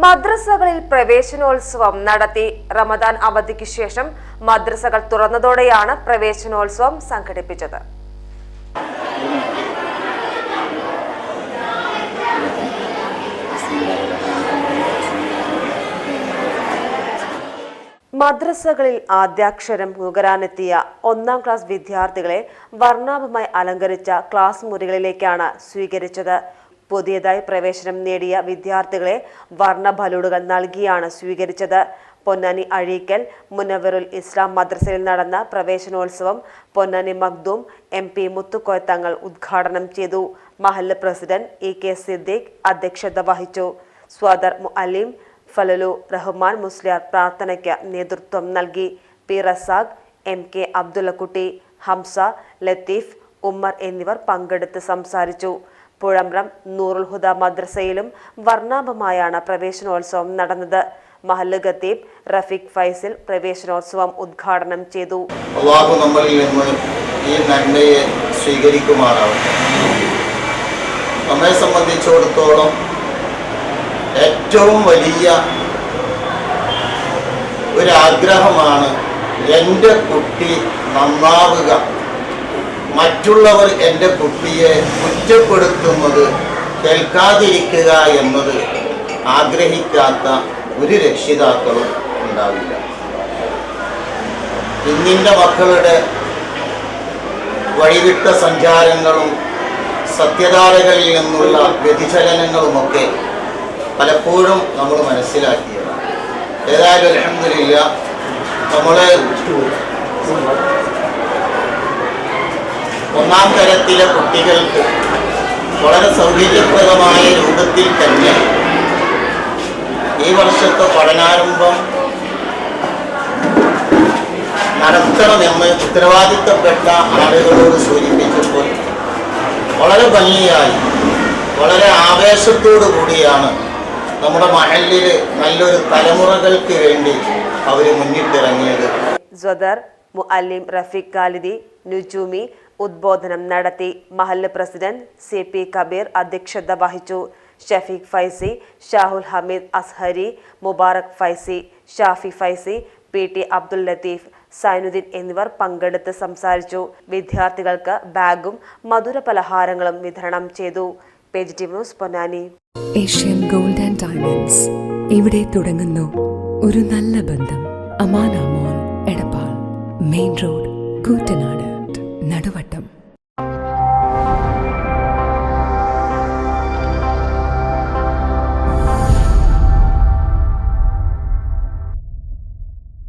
മദ്രസകളിൽ പ്രവേശനോത്സവം നടത്തി റമദാൻ അവധിക്ക് ശേഷം മദ്രസകൾ തുറന്നതോടെയാണ് പ്രവേശനോത്സവം സംഘടിപ്പിച്ചത്. മദ്രസകളിൽ ആദ്യാക്ഷരം നുകരാനെത്തിയ ഒന്നാം ക്ലാസ് വിദ്യാർത്ഥികളെ വർണാഭമായി അലങ്കരിച്ച ക്ലാസ് മുറികളിലേക്കാണ് സ്വീകരിച്ചത്. പുതിയതായി പ്രവേശനം നേടിയ വിദ്യാർത്ഥികളെ വർണ ബലൂണുകൾ നൽകിയാണ് സ്വീകരിച്ചത്. പൊന്നാനി അഴീക്കൽ മുനവറുൽ ഇസ്ലാം മദ്രസയിൽ നടന്ന പ്രവേശനോത്സവം പൊന്നാനി മഖ്ദൂം എം പി മുത്തുക്കോയ തങ്ങൾ ഉദ്ഘാടനം ചെയ്തു. മഹല്ല് പ്രസിഡന്റ് ഇ കെ സിദ്ദീഖ് അധ്യക്ഷത വഹിച്ചു. സ്വാദർ മുഅലിം ഫലലു റഹ്മാൻ മുസ്ലിയാർ പ്രാർത്ഥനയ്ക്ക് നേതൃത്വം നൽകി. P Razak M K Abdullakutty Hamza Latheef Ummer എന്നിവർ പങ്കെടുത്ത് സംസാരിച്ചു. പുഴമ്പ്രം നൂറുൽ ഹുദ മദ്രസയിലും വർണാഭമായാണ് പ്രവേശനോത്സവം നടന്നത്. മഹല്ല് ഖത്തീബ് റഫീഖ് ഫൈസിൽ പ്രവേശനോത്സവം ഉദ്ഘാടനം ചെയ്തു. അള്ളാഹു നമ്മളിൽ നിന്ന് ഈ നന്മയെ സ്വീകരിക്കുമാറാവട്ടെ. നമ്മെ സംബന്ധിച്ചിടത്തോളം ഏറ്റവും വലിയ ഒരാഗ്രഹമാണ് എന്റെ കുട്ടി നന്നാവുക. മറ്റുള്ളവർ എന്റെ കുട്ടിയെ കുറ്റപ്പെടുത്തുന്നത് കേൾക്കാതിരിക്കുക എന്നത് ആഗ്രഹിക്കാത്ത ഒരു രക്ഷിതാക്കളും ഉണ്ടാവില്ല. ഇന്നിന്റെ മക്കളുടെ വഴിവിട്ട സഞ്ചാരങ്ങളും സത്യധാരകളിൽ നിന്നുള്ള വ്യതിചലനങ്ങളുമൊക്കെ പലപ്പോഴും നമ്മൾ മനസ്സിലാക്കിയതാണ്. ഏതായാലും അലഹമില്ല നമ്മൾ ഒന്നാം തരത്തിലെ കുട്ടികൾക്ക് വളരെ സൗകര്യപ്രദമായ രൂപത്തിൽ തന്നെ ഈ വർഷത്തെ പഠനാരംഭം നടത്തണമെന്ന് ഉത്തരവാദിത്തപ്പെട്ട ആളുകളോട് സൂചിപ്പിച്ചപ്പോൾ വളരെ ഭംഗിയായി വളരെ ആവേശത്തോടു കൂടിയാണ് നമ്മുടെ മഹലിൽ നല്ലൊരു തലമുറകൾക്ക് വേണ്ടി അവർ മുന്നിട്ടിറങ്ങിയത്. മുഅല്ലിം റഫീഖ് ഖാലിദി നുജൂമി ഉദ്ബോധനം നടത്തി മഹല്ല് പ്രസിഡന്റ് സി പി കബീർ അധ്യക്ഷത വഹിച്ചു. ഷഫീഖ് ഫൈസി ഷാഹുൽ ഹമീദ് അസ്ഹരി മുബാറക് ഫൈസി ഷാഫി ഫൈസി പി ടി അബ്ദുൽ ലത്തീഫ് സൈനുദ്ദീൻ എന്നിവർ പങ്കെടുത്ത് സംസാരിച്ചു. വിദ്യാർത്ഥികൾക്ക് ബാഗും മധുര പലഹാരങ്ങളും വിതരണം ചെയ്തു. News Ponnani. Asian gold and diamonds. ഇവിടെ തുടങ്ങുന്നു. ഒരു നല്ല ബന്ധം. അമാനാമോൾ Edappal. Main road Koottanad. Naduvattom.